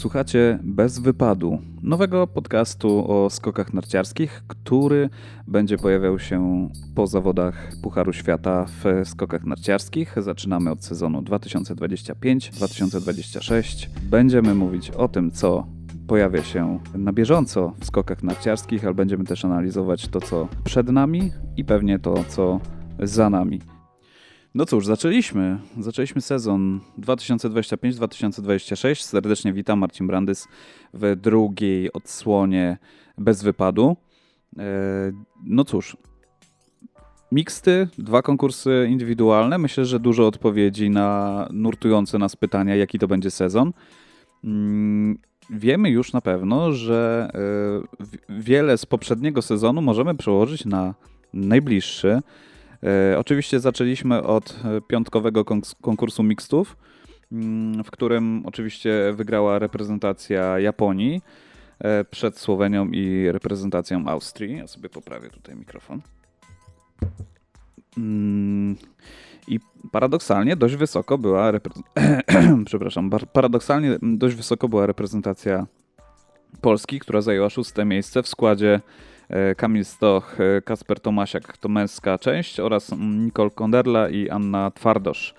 Słuchacie Bez Wypadu, nowego podcastu o skokach narciarskich, który będzie pojawiał się po zawodach Pucharu Świata w skokach narciarskich. Zaczynamy od sezonu 2025-2026. Będziemy mówić o tym, co pojawia się na bieżąco w skokach narciarskich, ale będziemy też analizować to, co przed nami i pewnie to, co za nami. No cóż, zaczęliśmy. Zaczęliśmy sezon 2025-2026. Serdecznie witam, Marcin Brandys w drugiej odsłonie bez wypadu. E, no cóż, miksty, dwa konkursy indywidualne. Myślę, że dużo odpowiedzi na nurtujące nas pytania, jaki to będzie sezon. Mm, wiemy już na pewno, że e, wiele z poprzedniego sezonu możemy przełożyć na najbliższy. E, oczywiście zaczęliśmy od e, piątkowego konkursu mixtów, mm, w którym oczywiście wygrała reprezentacja Japonii e, przed Słowenią i reprezentacją Austrii. Ja sobie poprawię tutaj mikrofon. Mm, I paradoksalnie dość wysoko była przepraszam, paradoksalnie dość wysoko była reprezentacja Polski, która zajęła szóste miejsce w składzie Kamil Stoch, e, Kasper Tomasiak to męska część oraz Nicole Konderla i Anna Twardosz.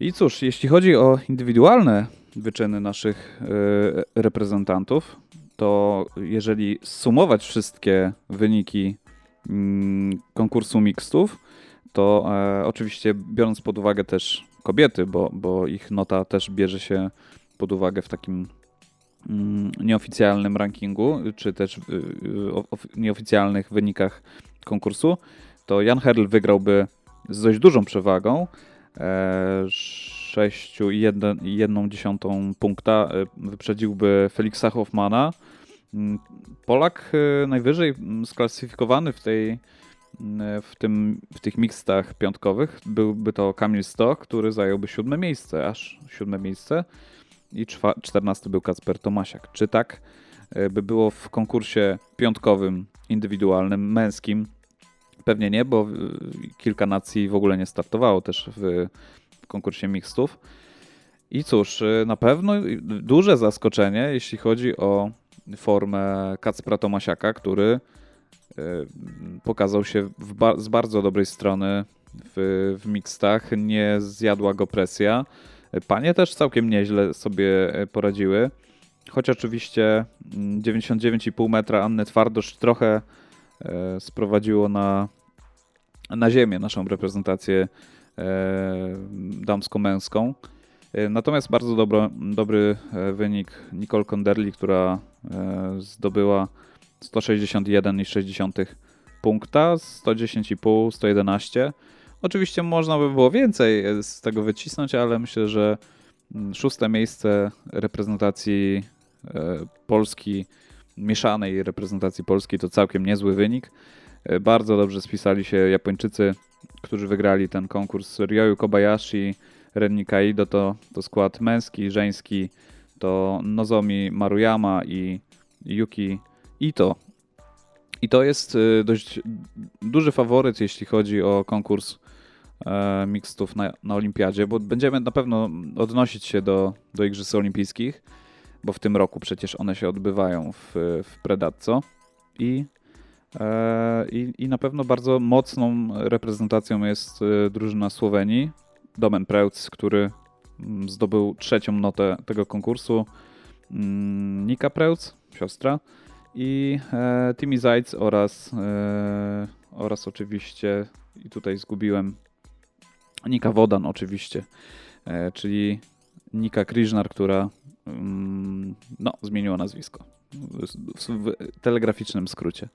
I cóż, jeśli chodzi o indywidualne wyczyny naszych e, reprezentantów, to jeżeli sumować wszystkie wyniki mm, konkursu mixtów, to oczywiście biorąc pod uwagę też kobiety, bo, bo ich nota też bierze się pod uwagę w takim nieoficjalnym rankingu, czy też y, y, nieoficjalnych wynikach konkursu, to Jan Herl wygrałby z dość dużą przewagą. 6,1 e, punkta e, wyprzedziłby Feliksa Hoffmana. Mm, Polak e, najwyżej mm, sklasyfikowany w, tej, w, tym, w tych mixtach piątkowych byłby to Kamil Stoch, który zająłby siódme miejsce, aż siódme miejsce i 14 był Kacper Tomasiak. Czy tak e, by było w konkursie piątkowym, indywidualnym, męskim? Pewnie nie, bo kilka nacji w ogóle nie startowało też w, konkursie mixtów. I cóż, e, na pewno duże zaskoczenie, jeśli chodzi o formę Kacpra Tomasiaka, który e, pokazał się ba z bardzo dobrej strony w, w mixtach. Nie zjadła go presja. Panie też całkiem nieźle sobie e, poradziły. Choć oczywiście 99,5 mm, metra Anny Twardosz trochę e, sprowadziło na, na ziemię naszą reprezentację e, damsko-męską. Natomiast bardzo dobro, dobry wynik Nicole Konderli, która zdobyła 161,6 punkta, 110,5, 111. Oczywiście można by było więcej e, z tego wycisnąć, ale myślę, że mm, szóste miejsce reprezentacji e, Polski, mieszanej reprezentacji Polski to całkiem niezły wynik. E, bardzo dobrze spisali się Japończycy, którzy wygrali ten konkurs. Ryoyu Kobayashi, Ren Nikaido to, to skład męski, żeński to Nozomi Maruyama i Yuki Ito. I to jest dość duży faworyt, jeśli chodzi o konkurs mixtów na, na olimpiadzie, bo będziemy na pewno odnosić się do, do Igrzysk Olimpijskich, bo w tym roku przecież one się odbywają w, w Predatco i, e, i, i na pewno bardzo mocną reprezentacją jest e, drużyna Słowenii, Domen Preutz, który mm, zdobył trzecią notę tego konkursu, mm, Nika Preutz, siostra, i e, Timmy Zajc oraz, e, oraz oczywiście, i tutaj zgubiłem Nika Wodan oczywiście, e, czyli Nika Krishnar, która mm, no, zmieniła nazwisko w telegraficznym skrócie.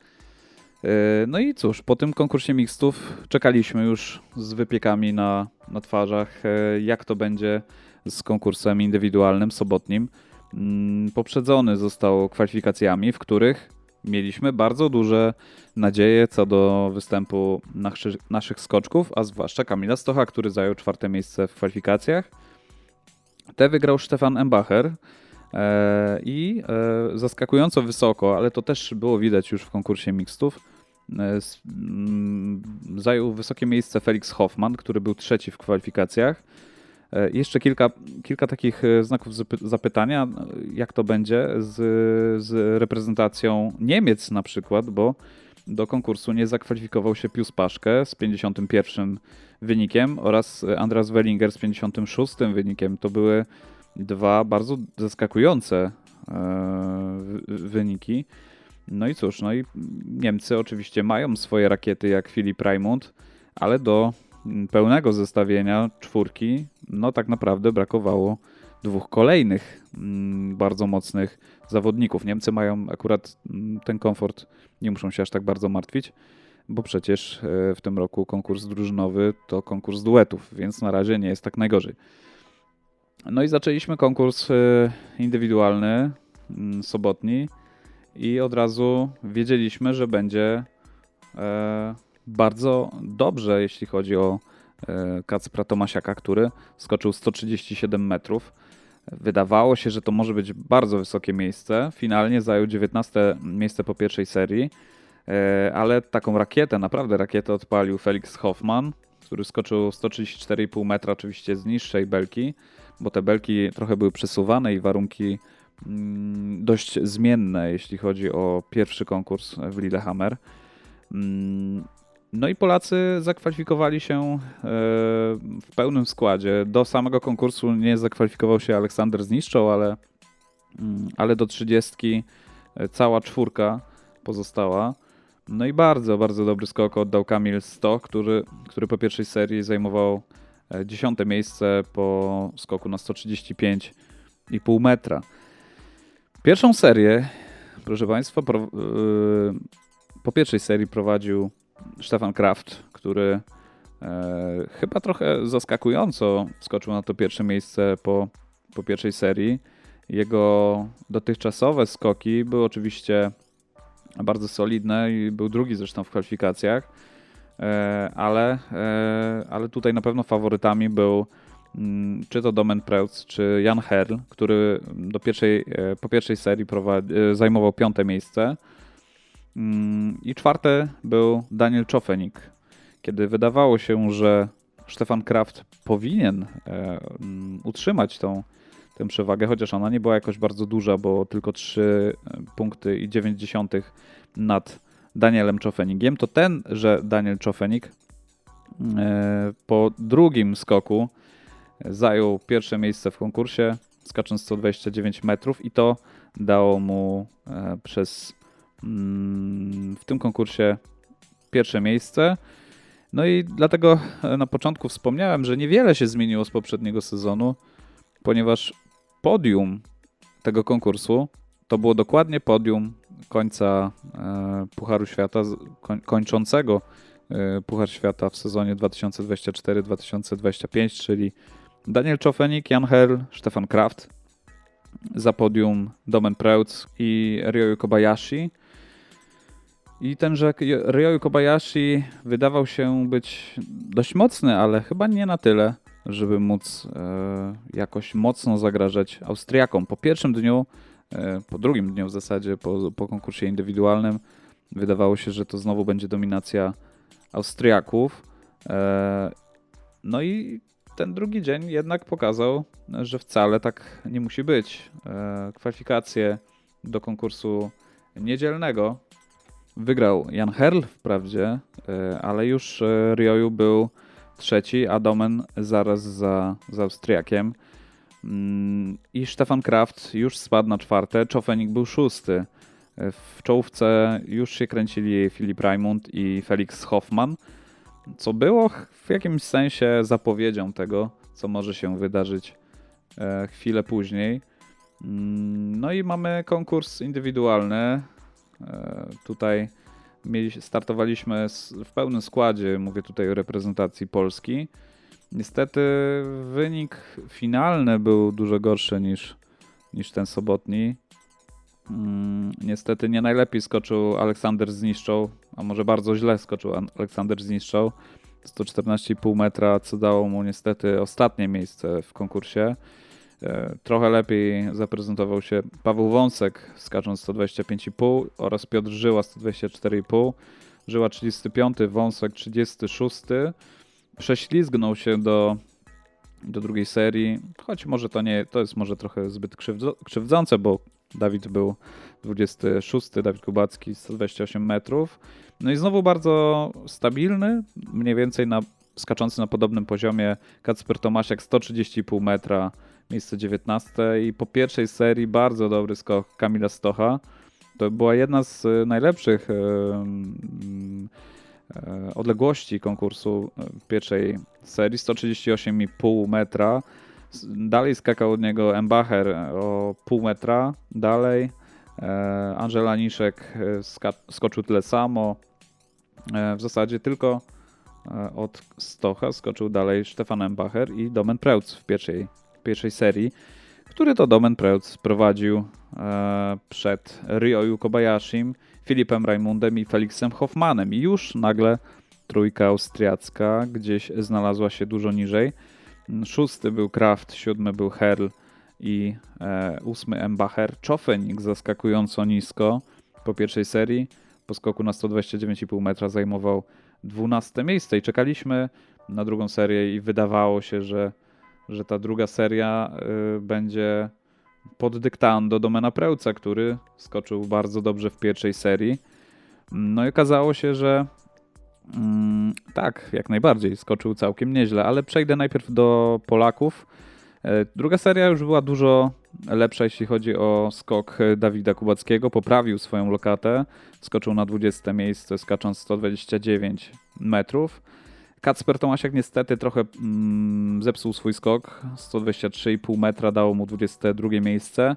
E, no i cóż, po tym konkursie mixtów czekaliśmy już z wypiekami na, na twarzach, e, jak to będzie z konkursem indywidualnym, sobotnim. Mm, poprzedzony został kwalifikacjami, w których mieliśmy bardzo duże nadzieje co do występu naszych skoczków, a zwłaszcza Kamila Stocha, który zajął czwarte miejsce w kwalifikacjach. Te wygrał Stefan Embacher e, i e, zaskakująco wysoko, ale to też było widać już w konkursie mixtów, e, mm, zajął wysokie miejsce Felix Hoffman, który był trzeci w kwalifikacjach. E, Jeszcze kilka, kilka takich e, znaków zapy- zapytania, e, jak to będzie z, z reprezentacją Niemiec na przykład, bo do konkursu nie zakwalifikował się Pius Paszke z 51 wynikiem oraz Andras Wellinger z 56 wynikiem. To były dwa bardzo zaskakujące wy- wyniki. No i cóż, no i Niemcy oczywiście mają swoje rakiety jak Filip Raimund, ale do pełnego zestawienia czwórki, no tak naprawdę brakowało dwóch kolejnych mm, bardzo mocnych zawodników. Niemcy mają akurat mm, ten komfort, nie muszą się aż tak bardzo martwić, bo przecież e, w tym roku konkurs drużynowy to konkurs duetów, więc na razie nie jest tak najgorzej. No i zaczęliśmy konkurs e, indywidualny, mm, sobotni i od razu wiedzieliśmy, że będzie e, bardzo dobrze, jeśli chodzi o e, Kacpra Tomasiaka, który skoczył 137 metrów. Wydawało się, że to może być bardzo wysokie miejsce. Finalnie zajął 19 miejsce po pierwszej serii, e, ale taką rakietę, naprawdę rakietę odpalił Felix Hoffman, który skoczył 134,5 metra, oczywiście z niższej belki, bo te belki trochę były przesuwane i warunki mm, dość zmienne, jeśli chodzi o pierwszy konkurs w Lillehammer. No i Polacy zakwalifikowali się e, w pełnym składzie. Do samego konkursu nie zakwalifikował się Aleksander Zniszczą, ale, mm, ale do 30 cała czwórka pozostała. No i bardzo, bardzo dobry skok oddał Kamil Sto, który, który po pierwszej serii zajmował e, dziesiąte miejsce po skoku na 135,5 metra. Pierwszą serię, proszę Państwa, po pierwszej serii prowadził Stefan Kraft, który e, chyba trochę zaskakująco skoczył na to pierwsze miejsce po, po pierwszej serii. Jego dotychczasowe skoki były oczywiście bardzo solidne i był drugi zresztą w kwalifikacjach, e, ale, e, ale tutaj na pewno faworytami był mm, czy to Domen Preutz, czy Jan Herl, który do pierwszej, e, po pierwszej serii prowadzi, e, zajmował piąte miejsce. Mm, I czwarte był Daniel Czofenik. Kiedy wydawało się, że Stefan Kraft powinien e, mm, utrzymać tą, tę przewagę, chociaż ona nie była jakoś bardzo duża, bo tylko 3 punkty i 9 dziesiątych nad Danielem Czofenigiem, to ten, że Daniel Czofenik e, po drugim skoku zajął pierwsze miejsce w konkursie, skacząc 129 metrów i to dało mu e, przez mm, w tym konkursie pierwsze miejsce. No i dlatego e, na początku wspomniałem, że niewiele się zmieniło z poprzedniego sezonu, ponieważ podium tego konkursu to było dokładnie podium końca e, Pucharu Świata, kończącego e, Puchar Świata w sezonie 2024-2025, czyli Daniel Czofenik, Jan Herl, Stefan Kraft, za podium Domen Preutz i Ryoyu Kobayashi. I tenże Ryoyu Kobayashi wydawał się być dość mocny, ale chyba nie na tyle, żeby móc e, jakoś mocno zagrażać Austriakom. Po pierwszym dniu, e, po drugim dniu w zasadzie, po, po konkursie indywidualnym, wydawało się, że to znowu będzie dominacja Austriaków. E, no i ten drugi dzień jednak pokazał, że wcale tak nie musi być. E, Kwalifikacje do konkursu niedzielnego wygrał Jan Herl wprawdzie, e, ale już e, Ryoyu był trzeci, a Domen zaraz za, za Austriakiem. Mm, I Stefan Kraft już spadł na czwarte, Czofenik był szósty. E, W czołówce już się kręcili Filip Raimund i Felix Hoffman, co było w jakimś sensie zapowiedzią tego, co może się wydarzyć chwilę później. Mm, No i mamy konkurs indywidualny. E, Tutaj startowaliśmy w pełnym składzie, mówię tutaj o reprezentacji Polski. Niestety wynik finalny był dużo gorszy niż, niż ten sobotni. Mm, Niestety nie najlepiej skoczył Aleksander Zniszczą, a może bardzo źle skoczył An- Aleksander Zniszczą. 114,5 metra, co dało mu niestety ostatnie miejsce w konkursie. E, Trochę lepiej zaprezentował się Paweł Wąsek skacząc 125,5 oraz Piotr Żyła 124,5. Żyła 35, Wąsek 36. Prześlizgnął się do do drugiej serii, choć może to nie, to jest może trochę zbyt krzywdzące, bo Dawid był 26, Dawid Kubacki 128 metrów. No i znowu bardzo stabilny, mniej więcej na, skaczący na podobnym poziomie Kacper Tomasiak 130,5 metra, miejsce 19 i po pierwszej serii bardzo dobry skok Kamila Stocha. To była jedna z e, najlepszych e, e, odległości konkursu pierwszej serii 138,5 metra. Dalej skakał od niego Embacher o pół metra. Dalej Angela Niszek skoczył tyle samo. W zasadzie tylko od Stocha skoczył dalej Stefan Embacher i Domen Preutz w pierwszej, pierwszej serii, który to Domen Preutz prowadził E, przed Ryoyu Kobayashim, Filipem Raimundem i Felixem Hoffmanem. I już nagle trójka austriacka gdzieś znalazła się dużo niżej. Szósty był Kraft, siódmy był Herl i e, ósmy Embacher. Czofenik zaskakująco nisko po pierwszej serii. Po skoku na 129,5 metra zajmował 12 miejsce i czekaliśmy na drugą serię i wydawało się, że, że ta druga seria y, będzie pod dyktando Domena Prełca, który skoczył bardzo dobrze w pierwszej serii. No i okazało się, że mm, tak, jak najbardziej, skoczył całkiem nieźle, ale przejdę najpierw do Polaków. E, druga seria już była dużo lepsza, jeśli chodzi o skok Dawida Kubackiego. Poprawił swoją lokatę, skoczył na 20 miejsce, skacząc 129 metrów. Kacper Tomasiak niestety trochę mm, zepsuł swój skok. 123,5 metra dało mu 22 miejsce.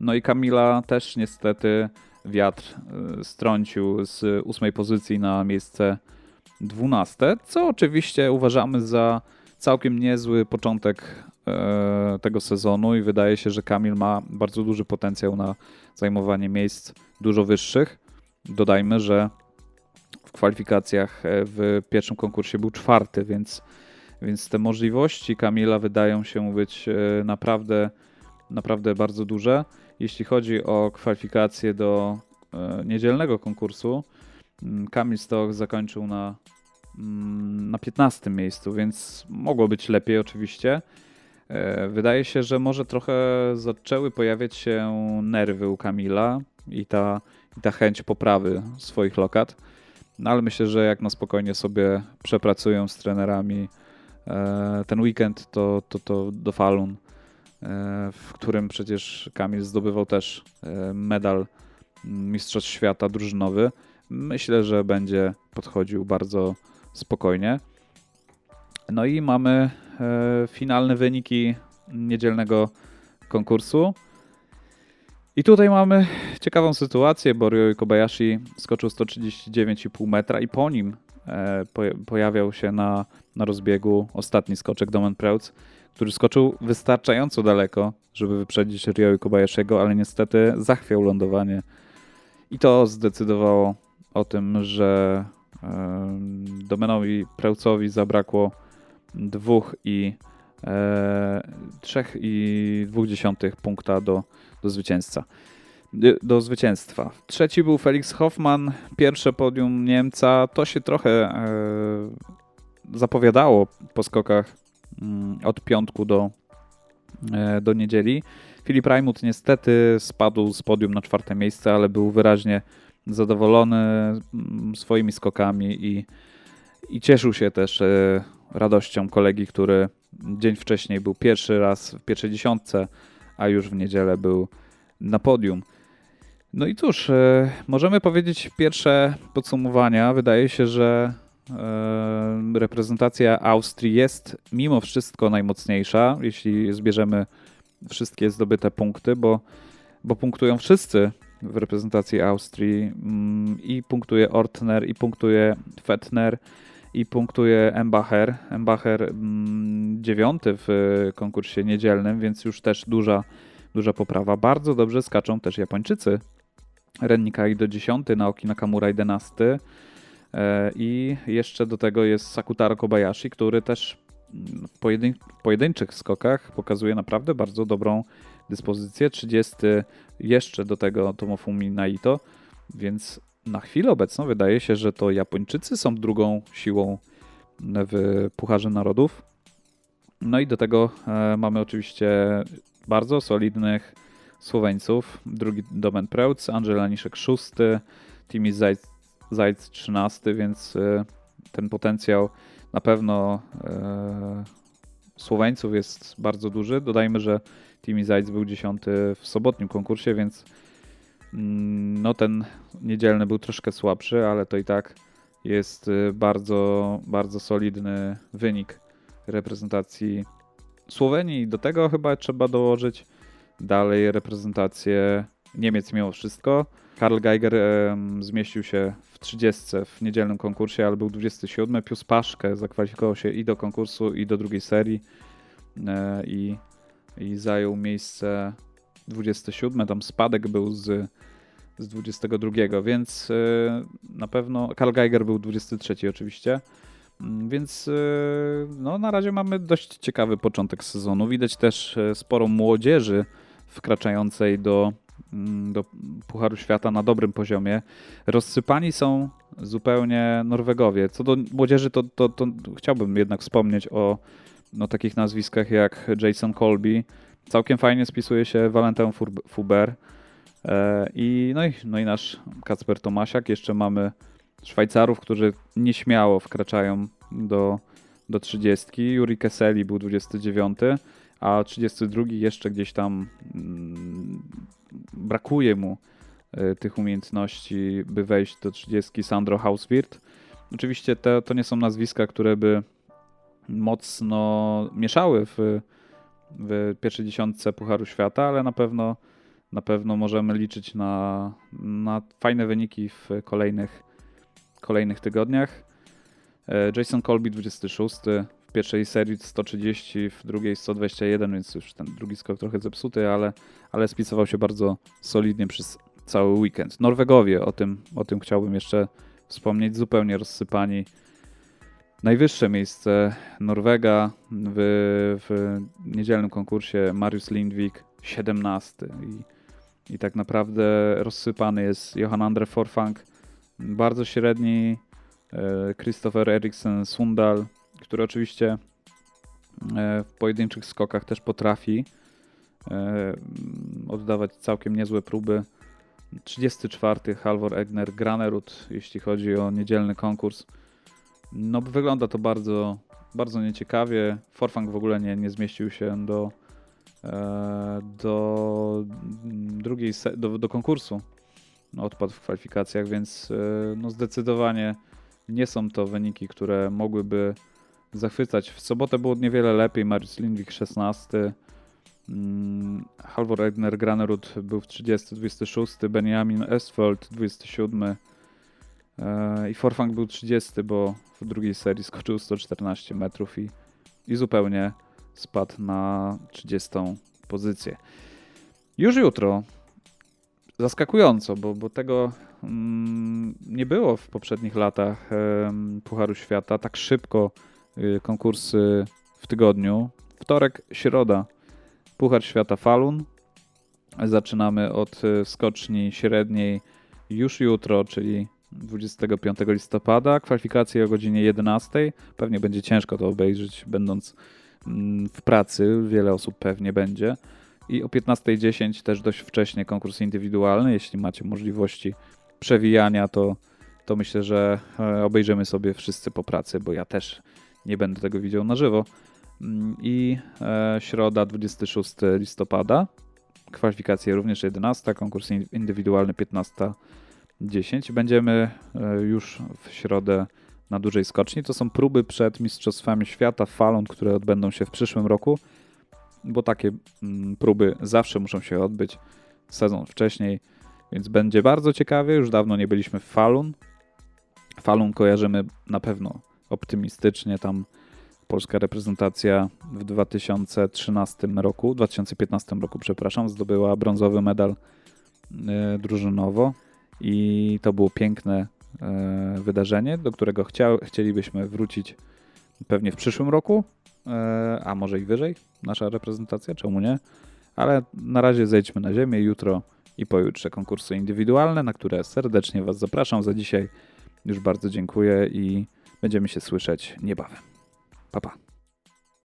No i Kamila też niestety wiatr y, strącił z ósmej pozycji na miejsce 12, co oczywiście uważamy za całkiem niezły początek e, tego sezonu i wydaje się, że Kamil ma bardzo duży potencjał na zajmowanie miejsc dużo wyższych. Dodajmy, że w kwalifikacjach e, w pierwszym konkursie był czwarty, więc, więc te możliwości Kamila wydają się być e, naprawdę, naprawdę bardzo duże. Jeśli chodzi o kwalifikacje do e, niedzielnego konkursu, mm, Kamil Stoch zakończył na, mm, na 15 miejscu, więc mogło być lepiej oczywiście. Wydaje się, że może trochę zaczęły pojawiać się nerwy u Kamila i ta, i ta chęć poprawy swoich lokat. No ale myślę, że jak na spokojnie sobie przepracują z trenerami e, ten weekend, to, to, to do Falun, e, w którym przecież Kamil zdobywał też e, medal Mistrzostw Świata drużynowy. Myślę, że będzie podchodził bardzo spokojnie. No i mamy finalne wyniki niedzielnego konkursu. I tutaj mamy ciekawą sytuację, bo Ryo Kobayashi skoczył 139,5 metra i po nim e, pojawiał się na, na rozbiegu ostatni skoczek Domen Preutz, który skoczył wystarczająco daleko, żeby wyprzedzić Ryo Kobayashiego, ale niestety zachwiał lądowanie. I to zdecydowało o tym, że Domenowi Preutzowi zabrakło dwóch i e, trzech i dwóch dziesiątych punkta do do zwycięzca. Do zwycięstwa. Trzeci był Felix Hoffman, pierwsze podium Niemca. To się trochę e, zapowiadało po skokach mm, od piątku do, e, do niedzieli. Filip Rajmut niestety spadł z podium na czwarte miejsce, ale był wyraźnie zadowolony mm, swoimi skokami i, i cieszył się też e, radością kolegi, który dzień wcześniej był pierwszy raz w pierwszej dziesiątce a już w niedzielę był na podium. No i cóż, e, możemy powiedzieć pierwsze podsumowania. Wydaje się, że e, reprezentacja Austrii jest mimo wszystko najmocniejsza, jeśli zbierzemy wszystkie zdobyte punkty, bo, bo punktują wszyscy w reprezentacji Austrii mm, i punktuje Ortner, i punktuje Fettner, i punktuje Embacher. Embacher mm, dziewiąty w konkursie niedzielnym, więc już też duża, duża poprawa. Bardzo dobrze skaczą też Japończycy. Ren do 10, Naoki Nakamura 11. E, I jeszcze do tego jest Sakutaro Kobayashi, który też w, pojedyn pojedynczych skokach pokazuje naprawdę bardzo dobrą dyspozycję. 30 jeszcze do tego Tomofumi Naito, więc na chwilę obecną wydaje się, że to Japończycy są drugą siłą w Pucharze Narodów. No i do tego e, mamy oczywiście bardzo solidnych Słoweńców. Drugi Domen Preutz, Angel Aniszek szósty, Timi Zajc, Zajc 13, więc e, ten potencjał na pewno e, Słoweńców jest bardzo duży. Dodajmy, że Timi Zajc był dziesiąty w sobotnim konkursie, więc no ten niedzielny był troszkę słabszy, ale to i tak jest y, bardzo, bardzo solidny wynik reprezentacji Słowenii. Do tego chyba trzeba dołożyć dalej reprezentację Niemiec mimo wszystko. Karl Geiger zmieścił się w 30 w niedzielnym konkursie, ale był 27. Pius Paszkę zakwalifikował się i do konkursu, i do drugiej serii e, i, i zajął miejsce 27. Tam spadek był z, z 22, więc e, na pewno Karl Geiger był 23 oczywiście. Mm, Więc e, no, na razie mamy dość ciekawy początek sezonu. Widać też e, sporo młodzieży wkraczającej do, mm, do Pucharu Świata na dobrym poziomie. Rozsypani są zupełnie Norwegowie. Co do młodzieży, to, to, to chciałbym jednak wspomnieć o no, takich nazwiskach jak Jason Colby. Całkiem fajnie spisuje się Valentin Fuber. E, I, no, i, no i nasz Kacper Tomasiak. Jeszcze mamy Szwajcarów, którzy nieśmiało wkraczają do, do 30. Juri Keseli był 29, a 32 jeszcze gdzieś tam mm, brakuje mu e, tych umiejętności, by wejść do 30. Sandro Hauswirth. Oczywiście te, to nie są nazwiska, które by mocno mieszały w, w pierwszej dziesiątce Pucharu Świata, ale na pewno na pewno możemy liczyć na, na fajne wyniki w kolejnych, kolejnych tygodniach. E, Jason Colby 26, w pierwszej serii 130, w drugiej 121, więc już ten drugi skok trochę zepsuty, ale, ale spisował się bardzo solidnie przez cały weekend. Norwegowie, o tym, o tym chciałbym jeszcze wspomnieć, zupełnie rozsypani. Najwyższe miejsce Norwega w, w niedzielnym konkursie Marius Lindvik 17 i, i tak naprawdę rozsypany jest Johan Andre Forfang, bardzo średni e, Christopher Eriksen Sundal, który oczywiście e, w pojedynczych skokach też potrafi e, oddawać całkiem niezłe próby. 34 Halvor Egner Granerud, jeśli chodzi o niedzielny konkurs. No wygląda to bardzo, bardzo nieciekawie. Forfang w ogóle nie, nie zmieścił się do, e, do drugiej do, do konkursu. No, Odpadł w kwalifikacjach, więc e, no zdecydowanie nie są to wyniki, które mogłyby zachwycać. W sobotę było niewiele lepiej. Mariusz Lindvik 16. Mm, Halvor Egner Granerud był w 30, 26. Benjamin Estfold 27. E, I Forfang był 30, bo w drugiej serii skoczył 114 metrów i, i zupełnie spadł na 30 pozycję. Już jutro, zaskakująco, bo, bo tego mm, nie było w poprzednich latach em, Pucharu Świata, tak szybko y, konkursy w tygodniu. Wtorek, środa, Puchar Świata Falun. Zaczynamy od y, skoczni średniej już jutro, czyli 25 listopada, kwalifikacje o godzinie 11. Pewnie będzie ciężko to obejrzeć, będąc mm, w pracy, wiele osób pewnie będzie. I o 15.10 też dość wcześnie konkurs indywidualny. Jeśli macie możliwości przewijania, to, to myślę, że e, obejrzymy sobie wszyscy po pracy, bo ja też nie będę tego widział na żywo. Mm, I e, środa 26 listopada, kwalifikacje również 11, konkurs indywidualny 15 10. Będziemy e, już w środę na dużej skoczni. To są próby przed Mistrzostwami Świata Falon, które odbędą się w przyszłym roku, bo takie mm, próby zawsze muszą się odbyć sezon wcześniej, więc będzie bardzo ciekawie. Już dawno nie byliśmy w Falun. Falun kojarzymy na pewno optymistycznie. Tam polska reprezentacja w 2013 roku, 2015 roku, przepraszam, zdobyła brązowy medal e, drużynowo i to było piękne e, wydarzenie, do którego chciał, chcielibyśmy wrócić pewnie w przyszłym roku, e, a może i wyżej, nasza reprezentacja, czemu nie? Ale na razie zejdźmy na ziemię jutro i pojutrze konkursy indywidualne, na które serdecznie Was zapraszam. Za dzisiaj już bardzo dziękuję i będziemy się słyszeć niebawem. Pa, pa.